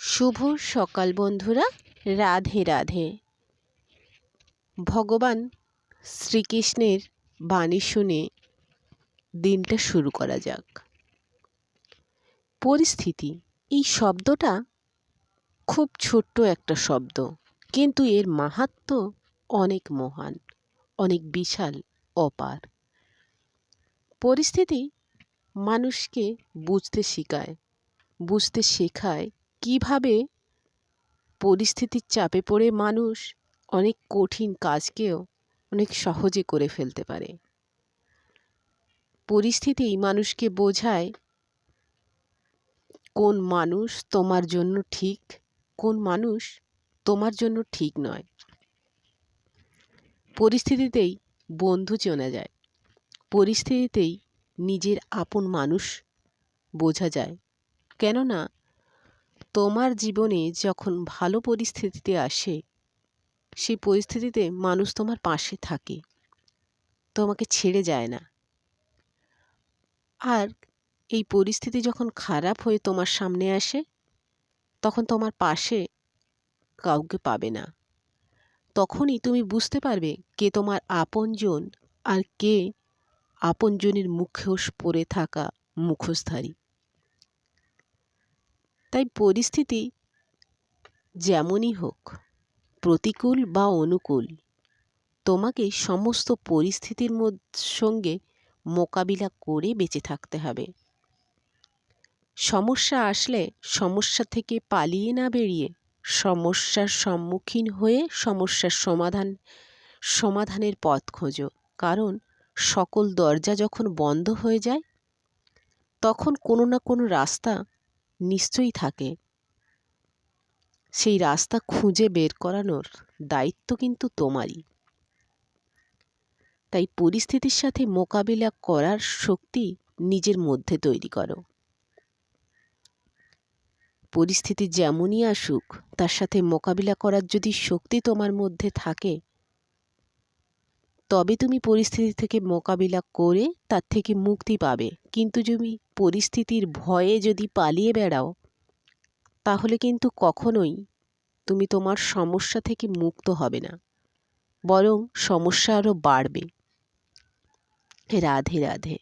শুভ সকাল বন্ধুরা, রাধে রাধে। ভগবান শ্রীকৃষ্ণের বাণী শুনে দিনটা শুরু করা যাক। পরিস্থিতি, এই শব্দটা খুব ছোট্ট একটা শব্দ, কিন্তু এর মাহাত্ম্য অনেক মহান, অনেক বিশাল, অপার। পরিস্থিতি মানুষকে বুঝতে শেখায় বুঝতে শেখায় কীভাবে পরিস্থিতির চাপে পড়ে মানুষ অনেক কঠিন কাজকেও অনেক সহজে করে ফেলতে পারে? পরিস্থিতি মানুষকে বোঝায় কোন মানুষ তোমার জন্য ঠিক, কোন মানুষ তোমার জন্য ঠিক নয়। পরিস্থিতিতেই বন্ধু চেনা যায়, পরিস্থিতিতেই নিজের আপন মানুষ বোঝা যায়। কেননা তোমার জীবনে যখন ভালো পরিস্থিতিতে আসে, সেই পরিস্থিতিতে মানুষ তোমার পাশে থাকে। তোমাকে ছেড়ে যায় না। আর এই পরিস্থিতি যখন খারাপ হয়ে তোমার সামনে আসে, তখন তোমার পাশে কাউকে পাবে না। তখনই তুমি বুঝতে পারবে কে তোমার আপনজন আর কে আপনজনের মুখোশ পরে থাকা মুখোশধারী। তাই পরিস্থিতি যেমনই হোক, প্রতিকূল বা অনুকূল, তোমাকে সমস্ত পরিস্থিতির সঙ্গে মোকাবিলা করে বেঁচে থাকতে হবে। সমস্যা আসলে সমস্যা থেকে পালিয়ে না বেরিয়ে সমস্যার সম্মুখীন হয়ে সমস্যার সমাধান, সমাধানের পথ খোঁজো। কারণ সকল দরজা যখন বন্ধ হয়ে যায়, তখন কোনো না কোনো রাস্তা নিশ্চয়ই থাকে। সেই রাস্তা খুঁজে বের করানোর দায়িত্ব কিন্তু তোমারই। তাই পরিস্থিতির সাথে মোকাবিলা করার শক্তি নিজের মধ্যে তৈরি করো। পরিস্থিতি যেমনই আসুক, তার সাথে মোকাবিলা করার যদি শক্তি তোমার মধ্যে থাকে, তবে তুমি পরিস্থিতি থেকে মোকাবিলা করে তার থেকে মুক্তি পাবে। কিন্তু তুমি পরিস্থিতির ভয়ে যদি পালিয়ে বেড়াও, তাহলে কিন্তু কখনোই তুমি তোমার সমস্যা থেকে মুক্ত হবে না, বরং সমস্যা আরও বাড়বে। রাধে রাধে।